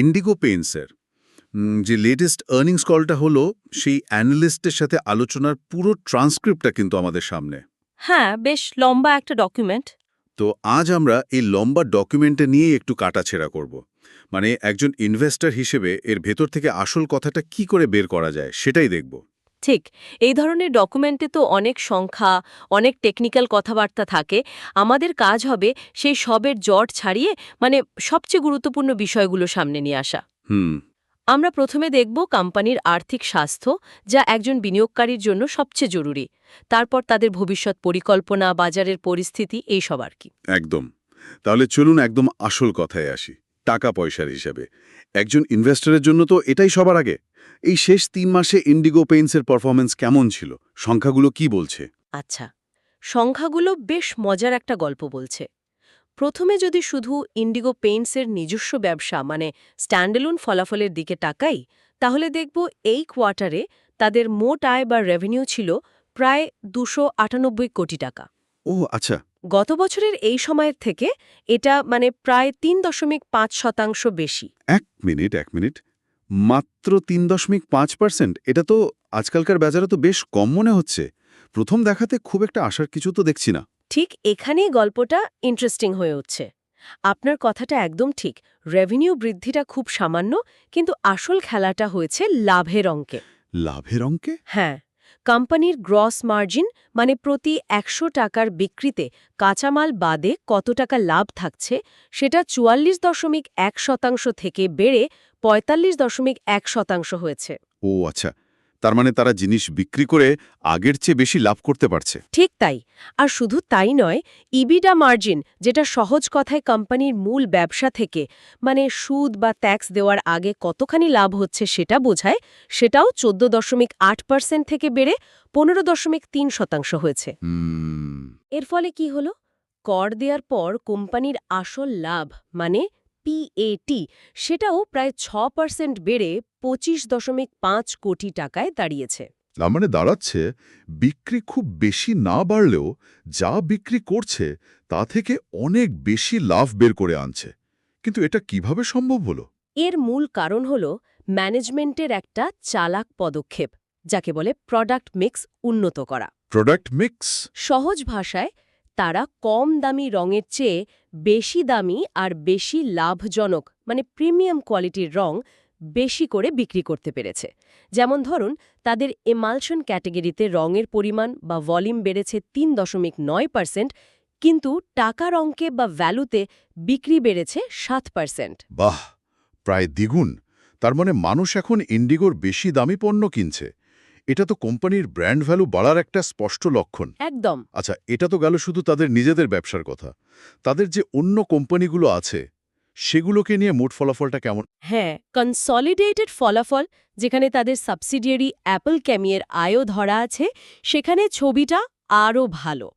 Indigo পেইন্টসের যে latest earnings কলটা হলো সেই অ্যানালিস্টের সাথে আলোচনার পুরো ট্রান্সক্রিপ্টটা কিন্তু আমাদের সামনে। হ্যাঁ বেশ লম্বা একটা ডকুমেন্ট তো আজ আমরা এই লম্বা ডকুমেন্টে নিয়েই একটু কাটাছেড়া করব। মানে একজন ইনভেস্টর হিসেবে এর ভেতর থেকে আসল কথাটা কি করে বের করা যায় সেটাই দেখব। ঠিক এই ধরনের ডকুমেন্টে তো অনেক সংখ্যা অনেক টেকনিক্যাল কথাবার্তা থাকে। আমাদের কাজ হবে সেই সবের জট ছাড়িয়ে মানে সবচেয়ে গুরুত্বপূর্ণ বিষয়গুলো সামনে নিয়ে আসা। হুম। আমরা প্রথমে দেখব কোম্পানির আর্থিক স্বাস্থ্য যা একজন বিনিয়োগকারীর জন্য সবচেয়ে জরুরি। তারপর তাদের ভবিষ্যৎ পরিকল্পনা বাজারের পরিস্থিতি এই সব আর কি। একদম। তাহলে চলুন একদম আসল কথায় আসি টাকা পয়সার হিসাবে। একজন ইনভেস্টরের জন্য তো এটাই সবার আগে। এই শেষ তিন মাসে ইন্ডিগো পেইন্টসের পারফরমেন্স কেমন ছিল? সংখ্যাগুলো কি বলছে? আচ্ছা সংখ্যাগুলো বেশ মজার একটা গল্প বলছে। প্রথমে যদি শুধু ইন্ডিগো পেইন্টসের নিজস্ব ব্যবসা মানে স্ট্যান্ডেলুন ফলাফলের দিকে তাকাই তাহলে দেখব এই কোয়ার্টারে তাদের মোট আয় বা রেভিনিউ ছিল প্রায় দুশো আটানব্বই কোটি টাকা। ও আচ্ছা। গত বছরের এই সময়ের থেকে এটা মানে প্রায় তিন দশমিক পাঁচ শতাংশ বেশি। এক মিনিট এক মিনিট। মাত্র তিন দশমিক পাঁচ পার্সেন্ট। এটা তো আজকালকার বাজারে তো বেশ কম মনে হচ্ছে। প্রথম দেখাতে খুব একটা আসার কিছু তো দেখছি না। ঠিক এখানেই গল্পটা ইন্টারেস্টিং হয়ে উঠছে। আপনার কথাটা একদম ঠিক। রেভিনিউ বৃদ্ধিটা খুব সামান্য কিন্তু আসল খেলাটা হয়েছে লাভের অঙ্কে। লাভের অঙ্কে? হ্যাঁ। কোম্পানির গ্রস মার্জিন মানে প্রতি একশো টাকার বিক্রিতে কাঁচামাল বাদে কত টাকা লাভ থাকছে, সেটা চুয়াল্লিশ দশমিক এক শতাংশ থেকে বেড়ে পঁয়তাল্লিশ দশমিক এক শতাংশ হয়েছে। ও আচ্ছা। তার মানে তারা জিনিস বিক্রি করে আগের চেয়ে বেশি লাভ করতে পারছে। ঠিক তাই। আর শুধু তাই নয় ইবিডা মার্জিন যেটা সহজ কথায় কোম্পানির মূল ব্যবসা থেকে মানে সুদ বা ট্যাক্স দেওয়ার আগে কতখানি লাভ হচ্ছে সেটা বোঝায় সেটাও চোদ্দ দশমিক আট পার্সেন্ট থেকে বেড়ে পনেরো দশমিক তিন শতাংশ হয়েছে। এর ফলে কি হলো? কর দেওয়ার পর কোম্পানির আসল লাভ মানে পিএটি সেটাও প্রায় ছ পার্সেন্ট বেড়ে পঁচিশ দশমিক পাঁচ কোটি টাকায় দাঁড়িয়েছে। তার মানে দাঁড়াচ্ছে বিক্রি খুব বেশি না বাড়লেও যা বিক্রি করছে তা থেকে অনেক বেশি লাভ বের করে আনছে। কিন্তু এটা কীভাবে সম্ভব হলো? এর মূল কারণ হল ম্যানেজমেন্টের একটা চালাক পদক্ষেপ যাকে বলে প্রোডাক্ট মিক্স উন্নত করা। প্রোডাক্ট মিক্স সহজ ভাষায় তারা কম দামি রঙের চেয়ে বেশি দামি আর বেশি লাভজনক মানে প্রিমিয়াম কোয়ালিটির রং বেশি করে বিক্রি করতে পেরেছে। যেমন ধরুন, তাদের এমালশন ক্যাটেগরিতে রঙের পরিমাণ বা ভলিউম বেড়েছে তিন দশমিক নয় পার্সেন্ট, কিন্তু টাকার অঙ্কে বা ভ্যালুতে বিক্রি বেড়েছে সাত পার্সেন্ট। বাহ! প্রায় দ্বিগুণ। তার মানে মানুষ এখন ইন্ডিগোর বেশি দামি পণ্য কিনছে। এটা তো কোম্পানির ব্র্যান্ড ভ্যালু বাড়ার একটা স্পষ্ট লক্ষণ। একদম। আচ্ছা এটা তো গেল শুধু তাদের নিজেদের ব্যবসার কথা। তাদের যে অন্য কোম্পানিগুলো আছে সেগুলোকে নিয়ে মোট ফলাফলটা কেমন? হ্যাঁ কনসলিডেটেড ফলাফল যেখানে তাদের সাবসিডিয়ারি অ্যাপল ক্যামিয়ের আয়ও ধরা আছে সেখানে ছবিটা আরও ভালো।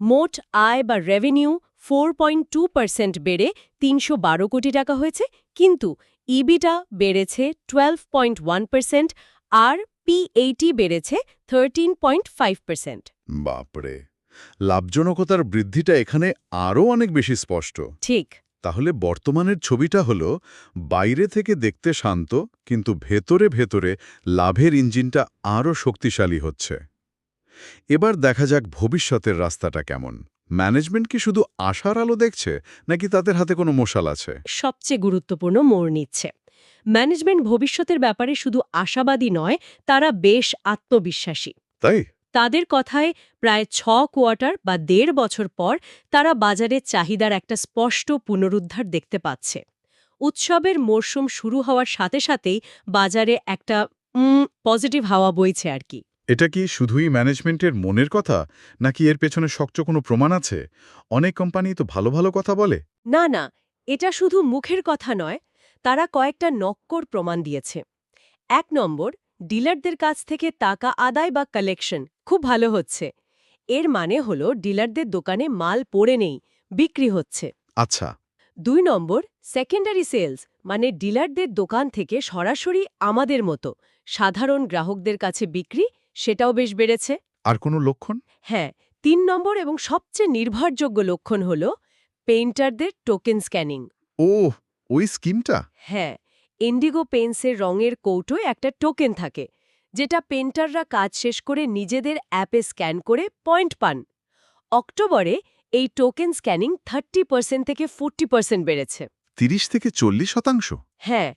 মোট আয় বা revenue four point two percent বেড়ে তিনশো বারো কোটি টাকা হয়েছে কিন্তু ইবিটা বেড়েছে টুয়েলভ পয়েন্ট ওয়ান পার্সেন্ট আর পিএইটি বেড়েছে থার্টিন পয়েন্ট ফাইভ পার্সেন্ট বাপরে লাভজনকতার বৃদ্ধিটা এখানে আরও অনেক বেশি স্পষ্ট। ঠিক। তাহলে বর্তমানের ছবিটা হলো বাইরে থেকে দেখতে শান্ত কিন্তু ভেতরে ভেতরে লাভের ইঞ্জিনটা আরও শক্তিশালী হচ্ছে। এবার দেখা যাক ভবিষ্যতের রাস্তাটা কেমন। ম্যানেজমেন্ট কি শুধু আশার আলো দেখছে নাকি তাদের হাতে কোনো মশাল আছে? সবচেয়ে গুরুত্বপূর্ণ মোড় নিচ্ছে। ম্যানেজমেন্ট ভবিষ্যতের ব্যাপারে শুধু আশাবাদী নয় তারা বেশ আত্মবিশ্বাসী। তাই? তাদের কথায় প্রায় ছ কোয়ার্টার বা দেড় বছর পর তারা বাজারে চাহিদার একটা স্পষ্ট পুনরুদ্ধার দেখতে পাচ্ছে। উৎসবের মরশুম শুরু হওয়ার সাথে সাথেই বাজারে একটা পজিটিভ হাওয়া বইছে আর কি। এটা কি শুধুই ম্যানেজমেন্টের মনের কথা নাকি এর পেছনে শক্ত কোনো প্রমাণ আছে? অনেক কোম্পানি তো ভালো ভালো কথা বলে। না না এটা শুধু মুখের কথা নয় তারা কয়েকটা নক্কর প্রমাণ দিয়েছে। এক নম্বর ডিলারদের কাছ থেকে টাকা আদায় বা কালেকশন খুব ভালো হচ্ছে। এর মানে হলো ডিলারদের দোকানে মাল পড়ে নেই বিক্রি হচ্ছে। আচ্ছা। দুই নম্বর সেকেন্ডারি সেলস মানে ডিলারদের দোকান থেকে সরাসরি আমাদের মতো সাধারণ গ্রাহকদের কাছে বিক্রি সেটাও বেশ বেড়েছে। আর কোনো লক্ষণ? হ্যাঁ তিন নম্বর এবং সবচেয়ে নির্ভরযোগ্য লক্ষণ হল পেইন্টারদের টোকেন স্ক্যানিং। ও ওই স্কিমটা? হ্যাঁ ইন্ডিগো পেন্সের রঙের কৌটোয় একটা টোকেন থাকে যেটা পেন্টাররা কাজ শেষ করে নিজেদের অ্যাপে স্ক্যান করে পয়েন্ট পান। অক্টোবরে এই টোকেন স্ক্যানিং থার্টি পার্সেন্ট থেকে ফোর্টি পার্সেন্ট বেড়েছে। তিরিশ থেকে চল্লিশ শতাংশ? হ্যাঁ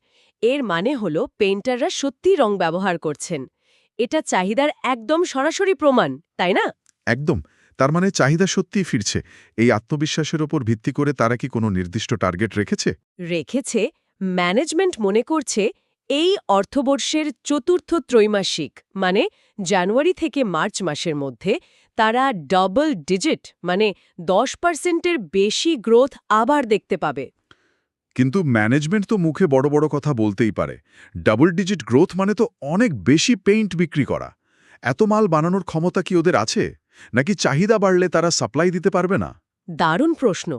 এর মানে হল পেন্টাররা সত্যি রং ব্যবহার করছেন। এটা চাহিদার একদম সরাসরি প্রমাণ তাই না? একদম। তার মানে চাহিদা সত্যিই ফিরছে। এই আত্মবিশ্বাসের ওপর ভিত্তি করে তারা কি কোনো নির্দিষ্ট টার্গেট রেখেছে? রেখেছে ম্যানেজমেন্ট মনে করছে এই অর্থবর্ষের চতুর্থ ত্রৈমাসিক মানে জানুয়ারি থেকে মার্চ মাসের মধ্যে তারা ডবল ডিজিট মানে দশ পার্সেন্টের বেশি গ্রোথ আবার দেখতে পাবে। কিন্তু ম্যানেজমেন্ট তো মুখে বড় বড় কথা বলতেই পারে। ডাবল ডিজিট গ্রোথ মানে তো অনেক বেশি পেইন্ট বিক্রি করা। এত মাল বানানোর ক্ষমতা কি ওদের আছে? নাকি চাহিদা বাড়লে তারা সাপ্লাই দিতে পারবে না? দারুণ প্রশ্ন।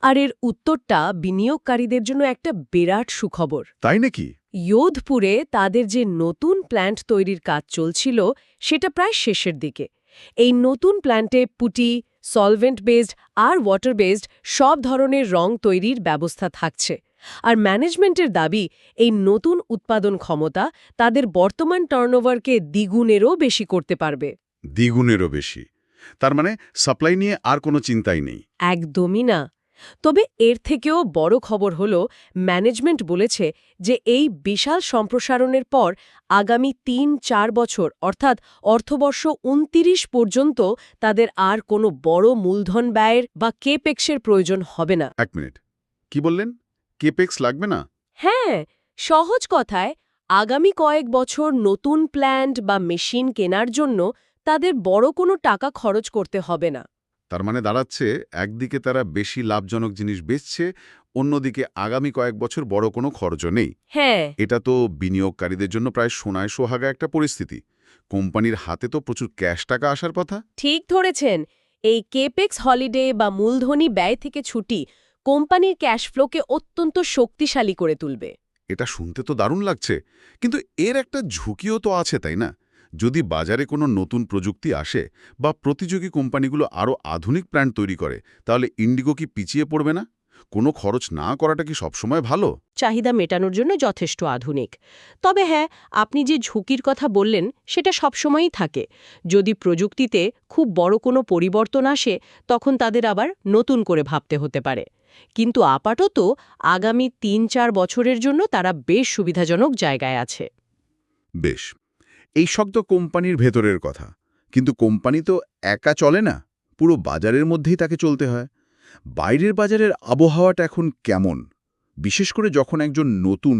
আর এর উত্তরটা বিনিয়োগকারীদের জন্য একটা বিরাট সুখবর। তাই নাকি? যোধপুরে তাদের যে নতুন প্ল্যান্ট তৈরির কাজ চলছিল সেটা প্রায় শেষের দিকে। এই নতুন প্ল্যান্টে পুটি সলভেন্ট বেসড আর ওয়াটার বেসড সব ধরনের রং তৈরির ব্যবস্থা থাকছে। আর ম্যানেজমেন্টের দাবি এই নতুন উৎপাদন ক্ষমতা তাদের বর্তমান টার্নওভারকে দ্বিগুণেরও বেশি করতে পারবে। দ্বিগুণেরও বেশি। তার মানে সাপ্লাই নিয়ে আর কোনো চিন্তাই নেই। একদমই না। তবে এর থেকেও বড় খবর হল ম্যানেজমেন্ট বলেছে যে এই বিশাল সম্প্রসারণের পর আগামী তিন চার বছর অর্থাৎ অর্থবর্ষ উনতিরিশ পর্যন্ত তাদের আর কোনো বড় মূলধন ব্যয়ের বা কেপেক্সের প্রয়োজন হবে না। এক মিনিট। কি বললেন? কেপেক্স লাগবে না? হ্যাঁ সহজ কথায় আগামী কয়েক বছর নতুন প্ল্যান্ট বা মেশিন কেনার জন্য তাদের বড় কোনো টাকা খরচ করতে হবে না। তার মানে দাঁড়াচ্ছে একদিকে তারা বেশি লাভজনক জিনিস বেচছে অন্যদিকে আগামী কয়েক বছর বড় কোনো খরচও নেই। হ্যাঁ। এটা তো বিনিয়োগকারীদের জন্য প্রায় সোনায় সোহাগা একটা পরিস্থিতি। কোম্পানির হাতে তো প্রচুর ক্যাশ টাকা আসার কথা। ঠিক ধরেছেন। এই কেপেক্স হলিডে বা মূলধনী ব্যয় থেকে ছুটি কোম্পানির ক্যাশ ফ্লোকে অত্যন্ত শক্তিশালী করে তুলবে। এটা শুনতে তো দারুণ লাগছে। কিন্তু এর একটা ঝুঁকিও তো আছে তাই না? যদি বাজারে কোনো নতুন প্রযুক্তি আসে বা প্রতিযোগী কোম্পানিগুলো আরও আধুনিক প্ল্যান্ট তৈরি করে তাহলে ইন্ডিগো কি পিছিয়ে পড়বে না? কোনো খরচ না করাটা কি সবসময় ভালো? চাহিদা মেটানোর জন্য যথেষ্ট আধুনিক। তবে হ্যাঁ আপনি যে ঝুঁকির কথা বললেন সেটা সবসময়ই থাকে। যদি প্রযুক্তিতে খুব বড় কোনো পরিবর্তন আসে তখন তাদের আবার নতুন করে ভাবতে হতে পারে। কিন্তু আপাতত আগামী তিন চার বছরের জন্য তারা বেশ সুবিধাজনক জায়গায় আছে। বেশ। এই শব্দ কোম্পানির ভেতরের কথা। কিন্তু কোম্পানি তো একা চলে না পুরো বাজারের মধ্যেই তাকে চলতে হয়। বাইরের বাজারের আবহাওয়াটা এখন কেমন? বিশেষ করে যখন একজন নতুন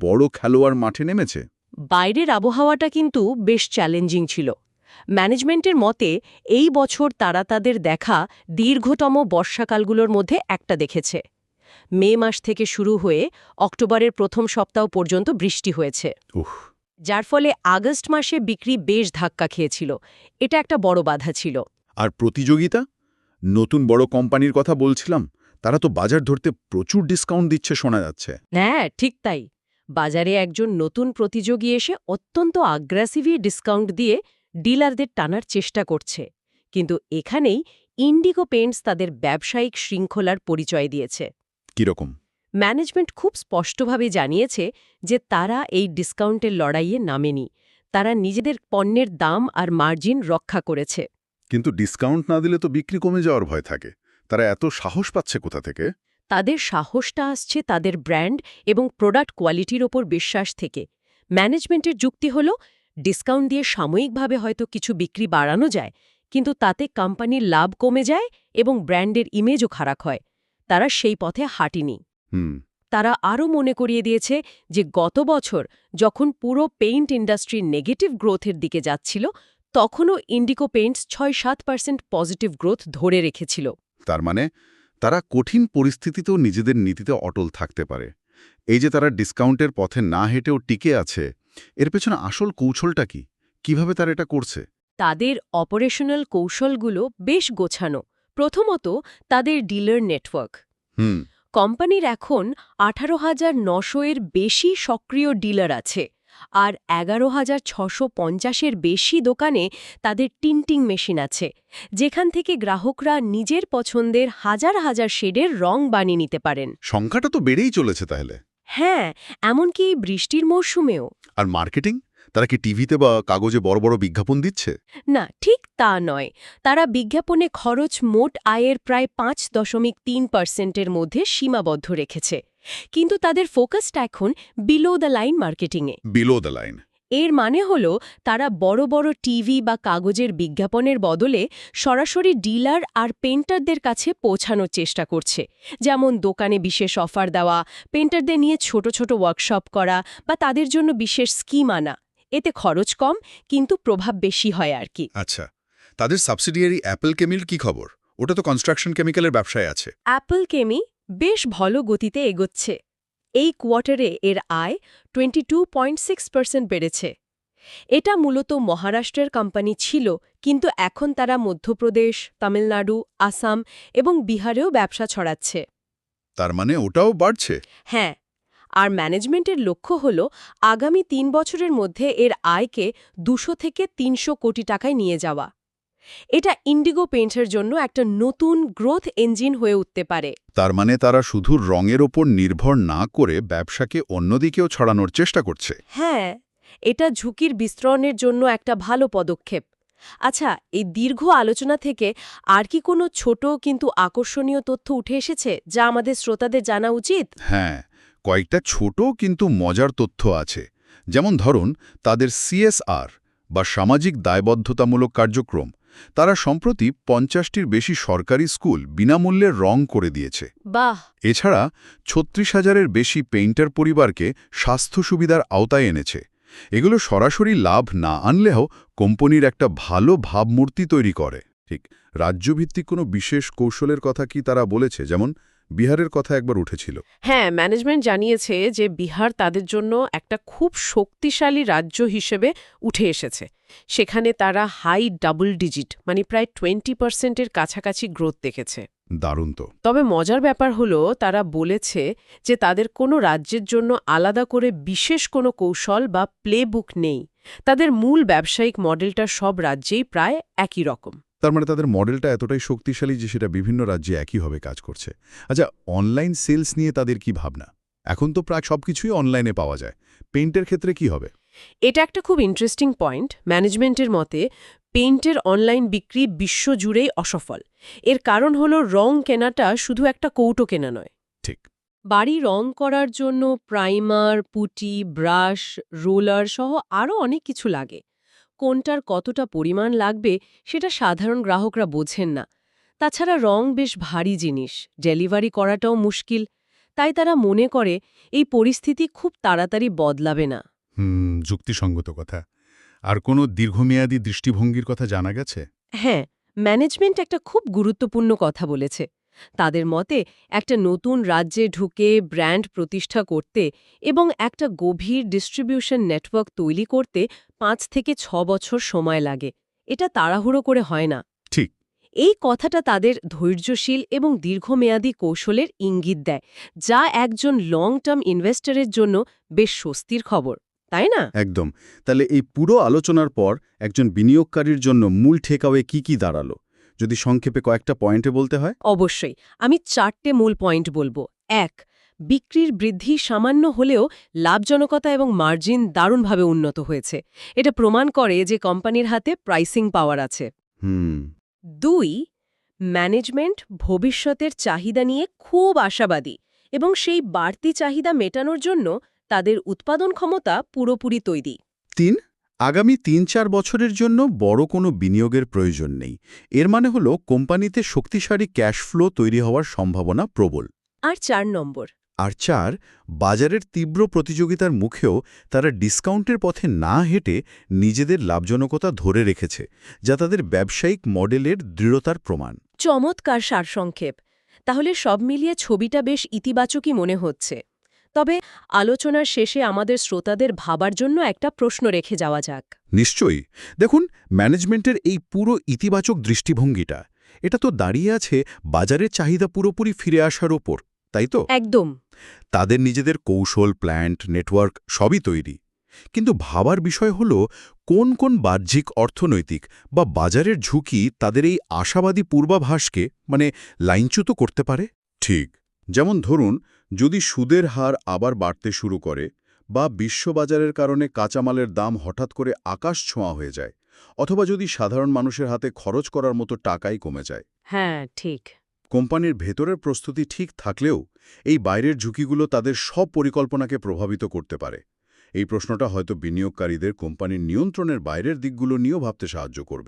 বড় খেলোয়াড় মাঠে নেমেছে। বাইরের আবহাওয়াটা কিন্তু বেশ চ্যালেঞ্জিং ছিল। ম্যানেজমেন্টের মতে এই বছর তারা তাদের দেখা দীর্ঘতম বর্ষাকালগুলোর মধ্যে একটা দেখেছে। মে মাস থেকে শুরু হয়ে অক্টোবরের প্রথম সপ্তাহ পর্যন্ত বৃষ্টি হয়েছে। উহ যার ফলে আগস্ট মাসে বিক্রি বেশ ধাক্কা খেয়েছিল। এটা একটা বড় বাধা ছিল। আর প্রতিযোগিতা? নতুন বড় কোম্পানির কথা বলছিলাম তারা তো বাজার ধরতে প্রচুর ডিসকাউন্ট দিচ্ছে শোনা যাচ্ছে। হ্যাঁ ঠিক তাই। বাজারে একজন নতুন প্রতিযোগী এসে অত্যন্ত আগ্রাসিভই ডিসকাউন্ট দিয়ে ডিলারদের টানার চেষ্টা করছে। কিন্তু এখানেই ইন্ডিগো পেন্টস তাদের ব্যবসায়িক শৃঙ্খলার পরিচয় দিয়েছে। কীরকম? ম্যানেজমেন্ট খুব স্পষ্টভাবে জানিয়েছে যে তারা এই ডিসকাউন্টের লড়াইয়ে নামেনি। তারা নিজেদের পণ্যের দাম আর মার্জিন রক্ষা করেছে। কিন্তু ডিসকাউন্ট না দিলে তো বিক্রি কমে যাওয়ার ভয় থাকে। তারা এত সাহস পাচ্ছে কোথা থেকে? তাদের সাহসটা আসছে তাদের ব্র্যান্ড এবং প্রোডাক্ট কোয়ালিটির ওপর বিশ্বাস থেকে। ম্যানেজমেন্টের যুক্তি হল ডিসকাউন্ট দিয়ে সাময়িকভাবে হয়তো কিছু বিক্রি বাড়ানো যায় কিন্তু তাতে কোম্পানির লাভ কমে যায় এবং ব্র্যান্ডের ইমেজও খারাপ হয়। তারা সেই পথে হাঁটিনি। তারা আরও মনে করিয়ে দিয়েছে যে গত বছর যখন পুরো পেইন্ট ইন্ডাস্ট্রি নেগেটিভ গ্রোথের দিকে যাচ্ছিল তখনও ইন্ডিকো পেইন্টস ছয় সাত পার্সেন্ট পজিটিভ গ্রোথ ধরে রেখেছিল। তার মানে তারা কঠিন পরিস্থিতিতেও নিজেদের নীতিতে অটল থাকতে পারে। এই যে তারা ডিসকাউন্টের পথে না হেঁটেও টিকে আছে এর পেছনে আসল কৌশলটা কি? কীভাবে তারা এটা করছে? তাদের অপারেশনাল কৌশলগুলো বেশ গোছানো। প্রথমত তাদের ডিলার নেটওয়ার্ক। হুম। কোম্পানির এখন আঠারো হাজার নশো এর বেশি সক্রিয় ডিলার আছে আর এগারো হাজার ছশো পঞ্চাশের বেশি দোকানে তাদের টিন্টিং মেশিন আছে যেখান থেকে গ্রাহকরা নিজের পছন্দের হাজার হাজার শেডের রং বানিয়ে নিতে পারেন। সংখ্যাটা তো বেড়েই চলেছে তাহলে। হ্যাঁ এমনকি এই বৃষ্টির মরশুমেও। আর মার্কেটিং? তারা কি টিভিতে বা কাগজে বড় বড় বিজ্ঞাপন দিচ্ছে? না ঠিক তা নয়। তারা বিজ্ঞাপনে খরচ মোট আয়ের প্রায় পাঁচ দশমিক তিন পার্সেন্টের মধ্যে সীমাবদ্ধ রেখেছে। কিন্তু তাদের ফোকাসটা এখন বিলো দ্য লাইন মার্কেটিংয়ে বিলো দ্য লাইন। এর মানে হল তারা বড় বড় টিভি বা কাগজের বিজ্ঞাপনের বদলে সরাসরি ডিলার আর পেন্টারদের কাছে পৌঁছানোর চেষ্টা করছে। যেমন দোকানে বিশেষ অফার দেওয়া পেন্টারদের নিয়ে ছোট ছোট ওয়ার্কশপ করা বা তাদের জন্য বিশেষ স্কিম আনা। এতে খরচ কম কিন্তু প্রভাব বেশি হয় আর কি। আচ্ছা তাদের সাবসিডিয়ারি অ্যাপল কেমিল কি খবর? ওটা তো কনস্ট্রাকশন কেমিক্যালের ব্যবসায় আছে। অ্যাপল কেমি বেশ ভালো গতিতে এগোচ্ছে। এই কোয়ার্টারে এর আয় twenty two point six percent বেড়েছে। এটা মূলত মহারাষ্ট্রের কোম্পানি ছিল কিন্তু এখন তারা মধ্যপ্রদেশ তামিলনাড়ু আসাম এবং বিহারেও ব্যবসা ছড়াচ্ছে। তার মানে ওটাও বাড়ছে? হ্যাঁ আর ম্যানেজমেন্টের লক্ষ্য হল আগামী তিন বছরের মধ্যে এর আয়কে দুশো থেকে তিনশো কোটি টাকায় নিয়ে যাওয়া। এটা ইন্ডিগো পেইন্টের জন্য একটা নতুন গ্রোথ ইঞ্জিন হয়ে উঠতে পারে। তার মানে তারা শুধু রঙের ওপর নির্ভর না করে ব্যবসাকে অন্যদিকেও ছড়ানোর চেষ্টা করছে। হ্যাঁ এটা ঝুঁকির বিস্তরণের জন্য একটা ভালো পদক্ষেপ। আচ্ছা এই দীর্ঘ আলোচনা থেকে আর কি কোনো ছোট কিন্তু আকর্ষণীয় তথ্য উঠে এসেছে যা আমাদের শ্রোতাদের জানা উচিত? হ্যাঁ কয়েকটা ছোট কিন্তু মজার তথ্য আছে। যেমন ধরুন তাদের সিএসআর বা সামাজিক দায়বদ্ধতামূলক কার্যক্রম তারা সম্প্রতি পঞ্চাশটির বেশি সরকারি স্কুল বিনামূল্যে রং করে দিয়েছে। বাহ! এছাড়া ছত্রিশ হাজারের বেশি পেইন্টার পরিবারকে স্বাস্থ্য সুবিধার আওতায় এনেছে। এগুলো সরাসরি লাভ না আনলেও কোম্পানির একটা ভালো ভাবমূর্তি তৈরি করে। ঠিক রাজ্যভিত্তিক কোনো বিশেষ কৌশলের কথা কি তারা বলেছে? যেমন বিহারের কথা একবার উঠেছিল। হ্যাঁ ম্যানেজমেন্ট জানিয়েছে যে বিহার তাদের জন্য একটা খুব শক্তিশালী রাজ্য হিসেবে উঠে এসেছে। সেখানে তারা হাই ডাবল ডিজিট মানে প্রায় টোয়েন্টি পার্সেন্টের কাছাকাছি গ্রোথ দেখেছে। দারুণ তো। তবে মজার ব্যাপার হলো তারা বলেছে যে তাদের কোনো রাজ্যের জন্য আলাদা করে বিশেষ কোনো কৌশল বা প্লেবুক নেই। তাদের মূল ব্যবসায়িক মডেলটা সব রাজ্যেই প্রায় একই রকম। তার মানে তাদের মডেলটা এতটাই শক্তিশালী যে সেটা বিভিন্ন রাজ্যে একইভাবে কাজ করছে। আচ্ছা অনলাইন সেলস নিয়ে তাদের কি ভাবনা? এখন তো প্রায় সবকিছুই অনলাইনে পাওয়া যায়। পেইন্টের ক্ষেত্রে কি হবে? এটা একটা খুব ইন্টারেস্টিং পয়েন্ট ম্যানেজমেন্টের মতে পেইন্টের অনলাইন বিক্রি বিশ্বজুড়েই অসফল। এর কারণ হলো রং কেনাটা শুধু একটা কৌটো কেনা নয়। ঠিক। বাড়ি রং করার জন্য প্রাইমার পুটি ব্রাশ রোলার সহ আরও অনেক কিছু লাগে। কোনটার কতটা পরিমাণ লাগবে সেটা সাধারণ গ্রাহকরা বোঝেন না। তাছাড়া রং বেশ ভারী জিনিস ডেলিভারি করাটাও মুশকিল। তাই তারা মনে করে এই পরিস্থিতি খুব তাড়াতাড়ি বদলাবে না। হুম যুক্তিসঙ্গত কথা। আর কোনো দীর্ঘমেয়াদী দৃষ্টিভঙ্গির কথা জানা গেছে? হ্যাঁ ম্যানেজমেন্ট একটা খুব গুরুত্বপূর্ণ কথা বলেছে। তাদের মতে একটা নতুন রাজ্যে ঢুকে ব্র্যান্ড প্রতিষ্ঠা করতে এবং একটা গভীর ডিস্ট্রিবিউশন নেটওয়ার্ক তৈরি করতে পাঁচ থেকে ছ বছর সময় লাগে। এটা তাড়াহুড়ো করে হয় না। ঠিক। এই কথাটা তাদের ধৈর্যশীল এবং দীর্ঘমেয়াদী কৌশলের ইঙ্গিত দেয় যা একজন লং টার্ম ইনভেস্টরের জন্য বেশ স্বস্তির খবর তাই না? একদম। তাহলে এই পুরো আলোচনার পর একজন বিনিয়োগকারীর জন্য মূল ঠেকাওয়ে কি কি দাঁড়াল? যদি সংক্ষেপে কয়েকটা পয়েন্টে বলতে হয়? অবশ্যই। আমি চারটে মূল পয়েন্ট বলব। এক বিক্রির বৃদ্ধি সামান্য হলেও লাভজনকতা এবং মার্জিন দারুণভাবে উন্নত হয়েছে। এটা প্রমাণ করে যে কোম্পানির হাতে প্রাইসিং পাওয়ার আছে। হুম। দুই ম্যানেজমেন্ট ভবিষ্যতের চাহিদা নিয়ে খুব আশাবাদী এবং সেই বাড়তি চাহিদা মেটানোর জন্য তাদের উৎপাদন ক্ষমতা পুরোপুরি তৈরি। তিন আগামী তিন চার বছরের জন্য বড় কোনো বিনিয়োগের প্রয়োজন নেই। এর মানে হল কোম্পানিতে শক্তিশালী ক্যাশ ফ্লো তৈরি হওয়ার সম্ভাবনা প্রবল। আর চার নম্বর। আর চার বাজারের তীব্র প্রতিযোগিতার মুখেও তারা ডিসকাউন্টের পথে না হেঁটে নিজেদের লাভজনকতা ধরে রেখেছে যা তাদের ব্যবসায়িক মডেলের দৃঢ়তার প্রমাণ। চমৎকার সারসংক্ষেপ। তাহলে সব মিলিয়ে ছবিটা বেশ ইতিবাচকই মনে হচ্ছে। তবে আলোচনার শেষে আমাদের শ্রোতাদের ভাবার জন্য একটা প্রশ্ন রেখে যাওয়া যাক। নিশ্চয়ই। দেখুন ম্যানেজমেন্টের এই পুরো ইতিবাচক দৃষ্টিভঙ্গিটা এটা তো দাঁড়িয়ে আছে বাজারের চাহিদা পুরোপুরি ফিরে আসার ওপর তাই তো? একদম। তাদের নিজেদের কৌশল প্ল্যান্ট নেটওয়ার্ক সবই তৈরি। কিন্তু ভাবার বিষয় হল কোন কোন বাহ্যিক অর্থনৈতিক বা বাজারের ঝুঁকি তাদের এই আশাবাদী পূর্বাভাসকে মানে লাইনচ্যুত করতে পারে? ঠিক। যেমন ধরুন যদি সুদের হার আবার বাড়তে শুরু করে বা বিশ্ববাজারের কারণে কাঁচামালের দাম হঠাৎ করে আকাশ ছোঁয়া হয়ে যায় অথবা যদি সাধারণ মানুষের হাতে খরচ করার মতো টাকাই কমে যায়। হ্যাঁ ঠিক। কোম্পানির ভেতরের প্রস্তুতি ঠিক থাকলেও এই বাইরের ঝুঁকিগুলো তাদের সব পরিকল্পনাকে প্রভাবিত করতে পারে। এই প্রশ্নটা হয়তো বিনিয়োগকারীদের কোম্পানির নিয়ন্ত্রণের বাইরের দিকগুলো নিয়েও ভাবতে সাহায্য করবে।